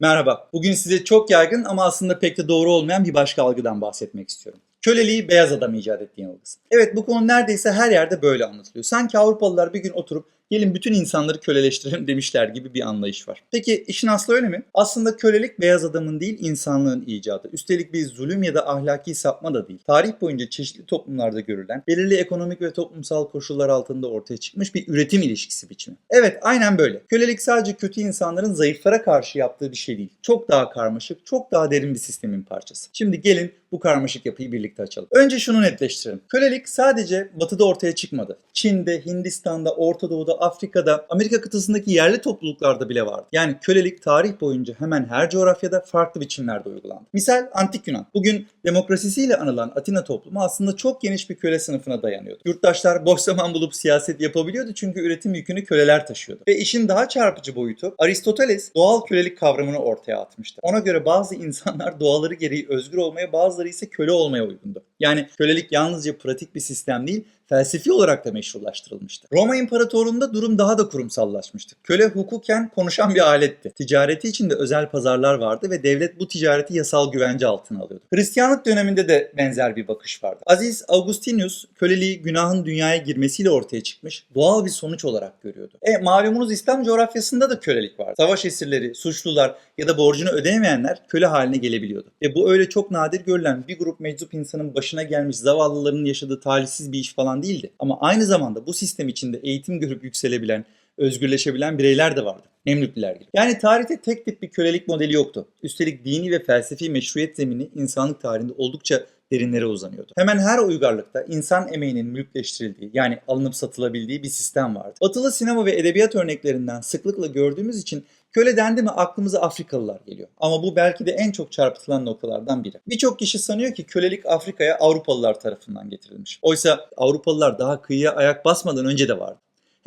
Merhaba. Bugün size çok yaygın ama aslında pek de doğru olmayan bir başka algıdan bahsetmek istiyorum. Köleliği beyaz adam icat ettiği yanılgısı. Evet bu konu neredeyse her yerde böyle anlatılıyor. Sanki Avrupalılar bir gün oturup gelin bütün insanları köleleştirelim demişler gibi bir anlayış var. Peki işin aslı öyle mi? Aslında kölelik beyaz adamın değil insanlığın icadı. Üstelik bir zulüm ya da ahlaki sapma da değil. Tarih boyunca çeşitli toplumlarda görülen, belirli ekonomik ve toplumsal koşullar altında ortaya çıkmış bir üretim ilişkisi biçimi. Evet aynen böyle. Kölelik sadece kötü insanların zayıflara karşı yaptığı bir şey değil. Çok daha karmaşık, çok daha derin bir sistemin parçası. Şimdi gelin bu karmaşık yapıyı birlikte açalım. Önce şunu netleştirelim. Kölelik sadece batıda ortaya çıkmadı. Çin'de, Hindistan'da, Orta Doğu'da, Afrika'da, Amerika kıtasındaki yerli topluluklarda bile vardı. Yani kölelik tarih boyunca hemen her coğrafyada farklı biçimlerde uygulandı. Misal Antik Yunan. Bugün demokrasisiyle anılan Atina toplumu aslında çok geniş bir köle sınıfına dayanıyordu. Yurttaşlar boş zaman bulup siyaset yapabiliyordu çünkü üretim yükünü köleler taşıyordu. Ve işin daha çarpıcı boyutu Aristoteles doğal kölelik kavramını ortaya atmıştı. Ona göre bazı insanlar doğaları gereği özgür olmaya bazıları ise köle olmaya uygundu. Yani kölelik yalnızca pratik bir sistem değil, felsefi olarak da meşrulaştırılmıştı. Roma İmparatorluğu'nda durum daha da kurumsallaşmıştı. Köle hukuken konuşan bir aletti. Ticareti için de özel pazarlar vardı ve devlet bu ticareti yasal güvence altına alıyordu. Hristiyanlık döneminde de benzer bir bakış vardı. Aziz Augustinus köleliği günahın dünyaya girmesiyle ortaya çıkmış doğal bir sonuç olarak görüyordu. E malumunuz İslam coğrafyasında da kölelik var. Savaş esirleri, suçlular ya da borcunu ödeyemeyenler köle haline gelebiliyordu. Ve bu öyle çok nadir görülen bir grup meczup insanın başına gelmiş zavallıların yaşadığı talihsiz bir iş falan değildi. Ama aynı zamanda bu sistem içinde eğitim görüp yükselebilen, özgürleşebilen bireyler de vardı. Memlükliler gibi. Yani tarihte tek tip bir kölelik modeli yoktu. Üstelik dini ve felsefi meşruiyet zemini insanlık tarihinde oldukça derinlere uzanıyordu. Hemen her uygarlıkta insan emeğinin mülkleştirildiği yani alınıp satılabildiği bir sistem vardı. Batılı sinema ve edebiyat örneklerinden sıklıkla gördüğümüz için Köle dendi mi aklımıza Afrikalılar geliyor. Ama bu belki de en çok çarpıtılan noktalardan biri. Birçok kişi sanıyor ki kölelik Afrika'ya Avrupalılar tarafından getirilmiş. Oysa Avrupalılar daha kıyıya ayak basmadan önce de vardı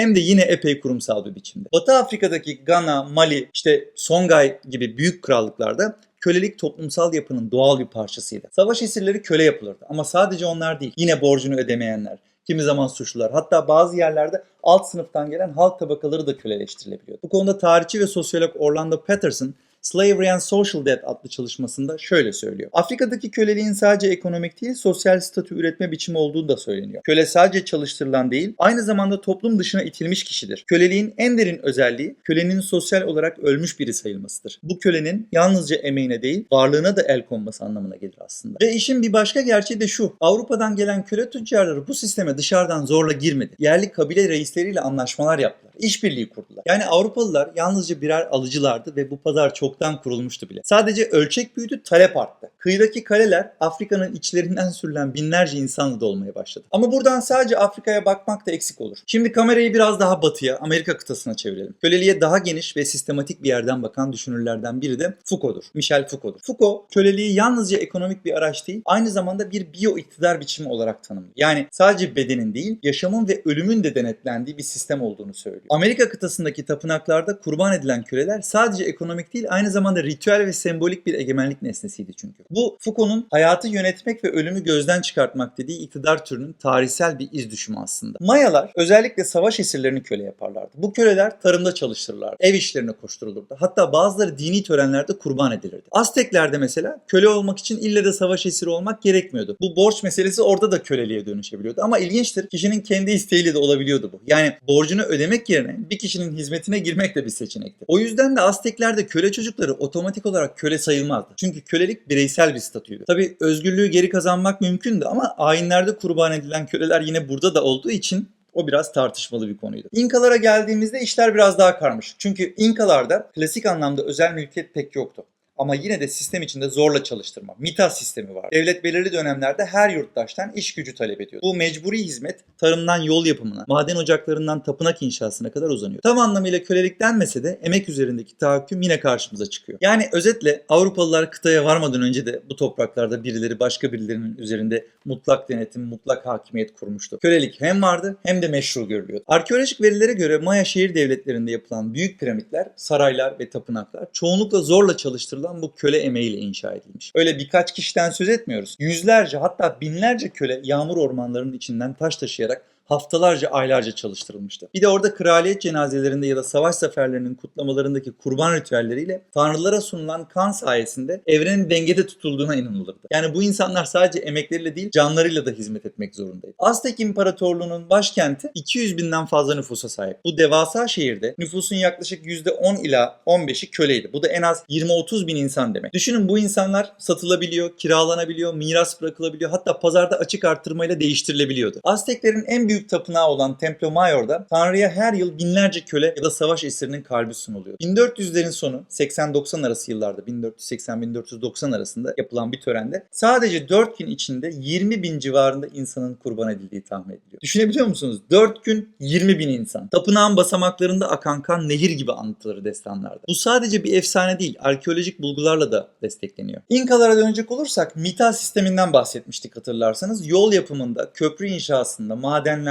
hem de yine epey kurumsal bir biçimde. Batı Afrika'daki Gana, Mali, işte Songay gibi büyük krallıklarda kölelik toplumsal yapının doğal bir parçasıydı. Savaş esirleri köle yapılırdı ama sadece onlar değil. Yine borcunu ödemeyenler, kimi zaman suçlular, hatta bazı yerlerde alt sınıftan gelen halk tabakaları da köleleştirilebiliyordu. Bu konuda tarihçi ve sosyolog Orlando Patterson Slavery and Social Debt adlı çalışmasında şöyle söylüyor. Afrika'daki köleliğin sadece ekonomik değil, sosyal statü üretme biçimi olduğu da söyleniyor. Köle sadece çalıştırılan değil, aynı zamanda toplum dışına itilmiş kişidir. Köleliğin en derin özelliği, kölenin sosyal olarak ölmüş biri sayılmasıdır. Bu kölenin yalnızca emeğine değil, varlığına da el konması anlamına gelir aslında. Ve işin bir başka gerçeği de şu. Avrupa'dan gelen köle tüccarları bu sisteme dışarıdan zorla girmedi. Yerli kabile reisleriyle anlaşmalar yaptılar. İşbirliği kurdular. Yani Avrupalılar yalnızca birer alıcılardı ve bu pazar çoktan kurulmuştu bile. Sadece ölçek büyüdü, talep arttı. Kıyıdaki kaleler Afrika'nın içlerinden sürülen binlerce insanla dolmaya başladı. Ama buradan sadece Afrika'ya bakmak da eksik olur. Şimdi kamerayı biraz daha batıya, Amerika kıtasına çevirelim. Köleliğe daha geniş ve sistematik bir yerden bakan düşünürlerden biri de Foucault'dur. Michel Foucault'dur. Foucault, köleliği yalnızca ekonomik bir araç değil, aynı zamanda bir biyo iktidar biçimi olarak tanımlıyor. Yani sadece bedenin değil, yaşamın ve ölümün de denetlendiği bir sistem olduğunu söylüyor. Amerika kıtasındaki tapınaklarda kurban edilen köleler sadece ekonomik değil, aynı zamanda ritüel ve sembolik bir egemenlik nesnesiydi çünkü. Bu Foucault'un hayatı yönetmek ve ölümü gözden çıkartmak dediği iktidar türünün tarihsel bir iz düşümü aslında. Mayalar özellikle savaş esirlerini köle yaparlardı. Bu köleler tarımda çalıştırırlardı, ev işlerine koşturulurdu. Hatta bazıları dini törenlerde kurban edilirdi. Azteklerde mesela köle olmak için ille de savaş esiri olmak gerekmiyordu. Bu borç meselesi orada da köleliğe dönüşebiliyordu. Ama ilginçtir kişinin kendi isteğiyle de olabiliyordu bu. Yani borcunu ödemek yerine bir kişinin hizmetine girmek de bir seçenekti. O yüzden de Azteklerde köle çocukları otomatik olarak köle sayılmazdı. Çünkü kölelik bireysel bir statüydü. Tabi özgürlüğü geri kazanmak mümkündü ama ayinlerde kurban edilen köleler yine burada da olduğu için o biraz tartışmalı bir konuydu. İnkalara geldiğimizde işler biraz daha karmaşık. Çünkü İnkalarda klasik anlamda özel mülkiyet pek yoktu ama yine de sistem içinde zorla çalıştırma. MITA sistemi var. Devlet belirli dönemlerde her yurttaştan iş gücü talep ediyor. Bu mecburi hizmet tarımdan yol yapımına, maden ocaklarından tapınak inşasına kadar uzanıyor. Tam anlamıyla kölelik denmese de emek üzerindeki tahakküm yine karşımıza çıkıyor. Yani özetle Avrupalılar kıtaya varmadan önce de bu topraklarda birileri başka birilerinin üzerinde mutlak denetim, mutlak hakimiyet kurmuştu. Kölelik hem vardı hem de meşru görülüyordu. Arkeolojik verilere göre Maya şehir devletlerinde yapılan büyük piramitler, saraylar ve tapınaklar çoğunlukla zorla çalıştırılan bu köle emeğiyle inşa edilmiş. Öyle birkaç kişiden söz etmiyoruz. Yüzlerce hatta binlerce köle yağmur ormanlarının içinden taş taşıyarak haftalarca, aylarca çalıştırılmıştı. Bir de orada kraliyet cenazelerinde ya da savaş zaferlerinin kutlamalarındaki kurban ritüelleriyle tanrılara sunulan kan sayesinde evrenin dengede tutulduğuna inanılırdı. Yani bu insanlar sadece emekleriyle değil canlarıyla da hizmet etmek zorundaydı. Aztek İmparatorluğu'nun başkenti 200 binden fazla nüfusa sahip. Bu devasa şehirde nüfusun yaklaşık %10 ila 15'i köleydi. Bu da en az 20-30 bin insan demek. Düşünün bu insanlar satılabiliyor, kiralanabiliyor, miras bırakılabiliyor hatta pazarda açık arttırmayla değiştirilebiliyordu. Azteklerin en büyük tapınağı olan Templo Mayor'da Tanrı'ya her yıl binlerce köle ya da savaş esirinin kalbi sunuluyor. 1400'lerin sonu 80-90 arası yıllarda 1480-1490 arasında yapılan bir törende sadece 4 gün içinde 20 bin civarında insanın kurban edildiği tahmin ediliyor. Düşünebiliyor musunuz? 4 gün 20 bin insan. Tapınağın basamaklarında akan kan nehir gibi anlatılır destanlarda. Bu sadece bir efsane değil, arkeolojik bulgularla da destekleniyor. İnkalara dönecek olursak mita sisteminden bahsetmiştik hatırlarsanız. Yol yapımında, köprü inşasında,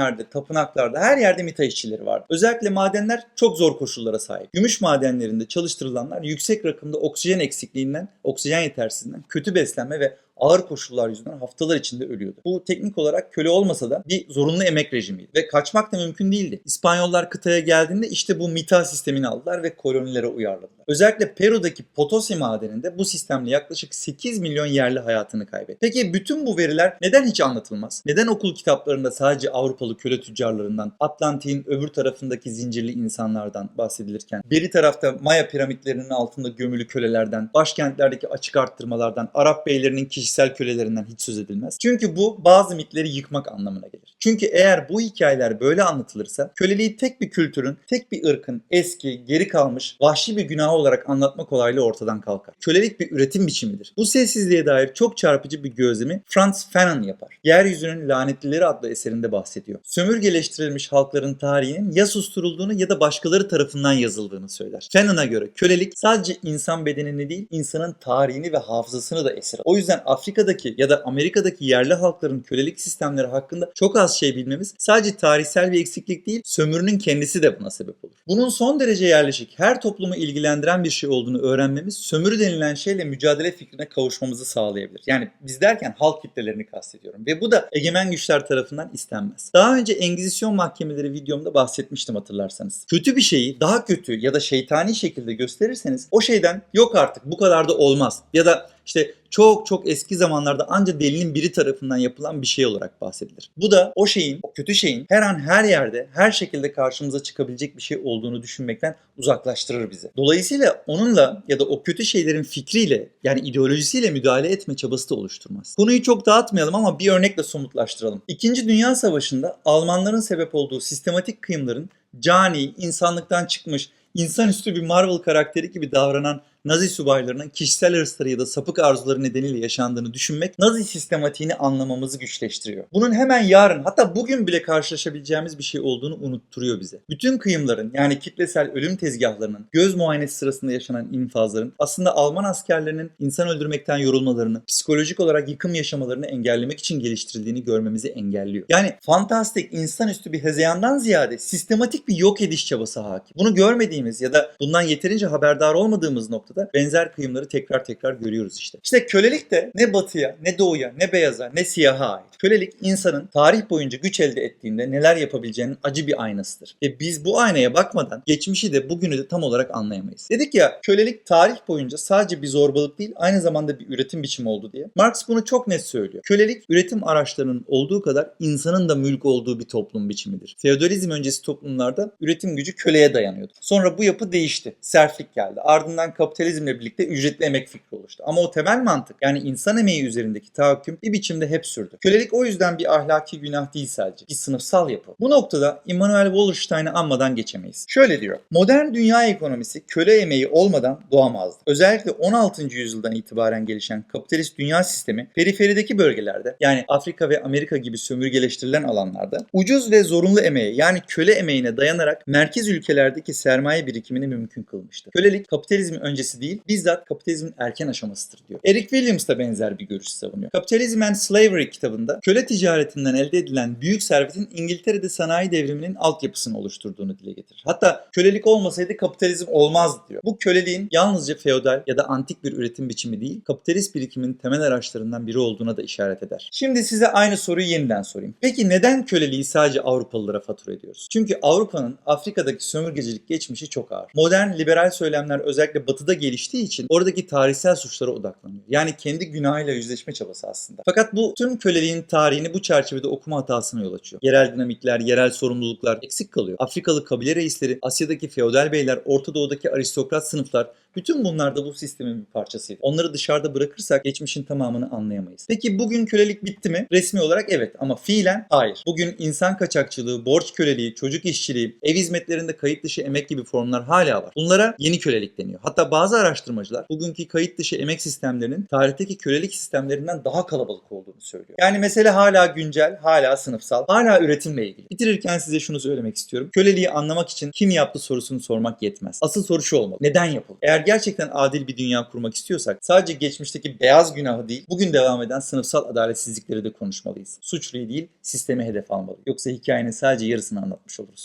madenlerde, tapınaklarda her yerde mita işçileri vardı. Özellikle madenler çok zor koşullara sahip. Gümüş madenlerinde çalıştırılanlar yüksek rakımda oksijen eksikliğinden, oksijen yetersizliğinden, kötü beslenme ve ağır koşullar yüzünden haftalar içinde ölüyordu. Bu teknik olarak köle olmasa da bir zorunlu emek rejimiydi ve kaçmak da mümkün değildi. İspanyollar kıtaya geldiğinde işte bu mita sistemini aldılar ve kolonilere uyarladılar. Özellikle Peru'daki Potosi madeninde bu sistemle yaklaşık 8 milyon yerli hayatını kaybetti. Peki bütün bu veriler neden hiç anlatılmaz? Neden okul kitaplarında sadece Avrupalı köle tüccarlarından, Atlantik'in öbür tarafındaki zincirli insanlardan bahsedilirken, beri tarafta Maya piramitlerinin altında gömülü kölelerden, başkentlerdeki açık arttırmalardan, Arap beylerinin kişisel kölelerinden hiç söz edilmez? Çünkü bu bazı mitleri yıkmak anlamına gelir. Çünkü eğer bu hikayeler böyle anlatılırsa köleliği tek bir kültürün, tek bir ırkın eski, geri kalmış, vahşi bir günahı olarak anlatma kolaylığı ortadan kalkar. Kölelik bir üretim biçimidir. Bu sessizliğe dair çok çarpıcı bir gözlemi Franz Fanon yapar. Yeryüzünün Lanetlileri adlı eserinde bahsediyor. Sömürgeleştirilmiş halkların tarihinin ya susturulduğunu ya da başkaları tarafından yazıldığını söyler. Fanon'a göre kölelik sadece insan bedenini değil, insanın tarihini ve hafızasını da esir. O yüzden Afrika'daki ya da Amerika'daki yerli halkların kölelik sistemleri hakkında çok az şey bilmemiz sadece tarihsel bir eksiklik değil, sömürünün kendisi de buna sebep olur. Bunun son derece yerleşik, her toplumu ilgilendiren bir şey olduğunu öğrenmemiz sömürü denilen şeyle mücadele fikrine kavuşmamızı sağlayabilir. Yani biz derken halk kitlelerini kastediyorum ve bu da egemen güçler tarafından istenmez. Daha önce Engizisyon mahkemeleri videomda bahsetmiştim hatırlarsanız. Kötü bir şeyi daha kötü ya da şeytani şekilde gösterirseniz o şeyden yok artık bu kadar da olmaz ya da işte çok çok eski zamanlarda ancak delinin biri tarafından yapılan bir şey olarak bahsedilir. Bu da o şeyin, o kötü şeyin her an her yerde, her şekilde karşımıza çıkabilecek bir şey olduğunu düşünmekten uzaklaştırır bizi. Dolayısıyla onunla ya da o kötü şeylerin fikriyle yani ideolojisiyle müdahale etme çabası da oluşturmaz. Konuyu çok dağıtmayalım ama bir örnekle somutlaştıralım. İkinci Dünya Savaşı'nda Almanların sebep olduğu sistematik kıyımların cani, insanlıktan çıkmış, insanüstü bir Marvel karakteri gibi davranan Nazi subaylarının kişisel hırsları ya da sapık arzuları nedeniyle yaşandığını düşünmek Nazi sistematiğini anlamamızı güçleştiriyor. Bunun hemen yarın hatta bugün bile karşılaşabileceğimiz bir şey olduğunu unutturuyor bize. Bütün kıyımların yani kitlesel ölüm tezgahlarının, göz muayenesi sırasında yaşanan infazların aslında Alman askerlerinin insan öldürmekten yorulmalarını, psikolojik olarak yıkım yaşamalarını engellemek için geliştirildiğini görmemizi engelliyor. Yani fantastik, insanüstü bir hezeyandan ziyade sistematik bir yok ediş çabası hakim. Bunu görmediğimiz ya da bundan yeterince haberdar olmadığımız nokta noktada benzer kıyımları tekrar tekrar görüyoruz işte. İşte kölelik de ne batıya, ne doğuya, ne beyaza, ne siyaha ait. Kölelik insanın tarih boyunca güç elde ettiğinde neler yapabileceğinin acı bir aynasıdır. Ve biz bu aynaya bakmadan geçmişi de bugünü de tam olarak anlayamayız. Dedik ya kölelik tarih boyunca sadece bir zorbalık değil aynı zamanda bir üretim biçimi oldu diye. Marx bunu çok net söylüyor. Kölelik üretim araçlarının olduğu kadar insanın da mülk olduğu bir toplum biçimidir. Feodalizm öncesi toplumlarda üretim gücü köleye dayanıyordu. Sonra bu yapı değişti. Serflik geldi. Ardından kapitalizmle birlikte ücretli emek fikri oluştu. Ama o temel mantık yani insan emeği üzerindeki tahakküm bir biçimde hep sürdü. Kölelik o yüzden bir ahlaki günah değil sadece. Bir sınıfsal yapı. Bu noktada Immanuel Wallerstein'i anmadan geçemeyiz. Şöyle diyor. Modern dünya ekonomisi köle emeği olmadan doğamazdı. Özellikle 16. yüzyıldan itibaren gelişen kapitalist dünya sistemi periferideki bölgelerde yani Afrika ve Amerika gibi sömürgeleştirilen alanlarda ucuz ve zorunlu emeğe yani köle emeğine dayanarak merkez ülkelerdeki sermaye birikimini mümkün kılmıştı. Kölelik kapitalizm öncesi öncesi değil, bizzat kapitalizmin erken aşamasıdır diyor. Eric Williams da benzer bir görüş savunuyor. Capitalism and Slavery kitabında köle ticaretinden elde edilen büyük servetin İngiltere'de sanayi devriminin altyapısını oluşturduğunu dile getirir. Hatta kölelik olmasaydı kapitalizm olmazdı diyor. Bu köleliğin yalnızca feodal ya da antik bir üretim biçimi değil, kapitalist birikimin temel araçlarından biri olduğuna da işaret eder. Şimdi size aynı soruyu yeniden sorayım. Peki neden köleliği sadece Avrupalılara fatura ediyoruz? Çünkü Avrupa'nın Afrika'daki sömürgecilik geçmişi çok ağır. Modern liberal söylemler özellikle batıda geliştiği için oradaki tarihsel suçlara odaklanıyor. Yani kendi günahıyla yüzleşme çabası aslında. Fakat bu tüm köleliğin tarihini bu çerçevede okuma hatasına yol açıyor. Yerel dinamikler, yerel sorumluluklar eksik kalıyor. Afrikalı kabile reisleri, Asya'daki feodal beyler, Orta Doğu'daki aristokrat sınıflar bütün bunlar da bu sistemin bir parçasıydı. Onları dışarıda bırakırsak geçmişin tamamını anlayamayız. Peki bugün kölelik bitti mi? Resmi olarak evet ama fiilen hayır. Bugün insan kaçakçılığı, borç köleliği, çocuk işçiliği, ev hizmetlerinde kayıt dışı emek gibi formlar hala var. Bunlara yeni kölelik deniyor. Hatta bazı araştırmacılar bugünkü kayıt dışı emek sistemlerinin tarihteki kölelik sistemlerinden daha kalabalık olduğunu söylüyor. Yani mesele hala güncel, hala sınıfsal, hala üretimle ilgili. Bitirirken size şunu söylemek istiyorum. Köleliği anlamak için kim yaptı sorusunu sormak yetmez. Asıl soru şu olmalı. Neden yapıldı? Eğer gerçekten adil bir dünya kurmak istiyorsak sadece geçmişteki beyaz günahı değil, bugün devam eden sınıfsal adaletsizlikleri de konuşmalıyız. Suçluyu değil, sistemi hedef almalı. Yoksa hikayenin sadece yarısını anlatmış oluruz.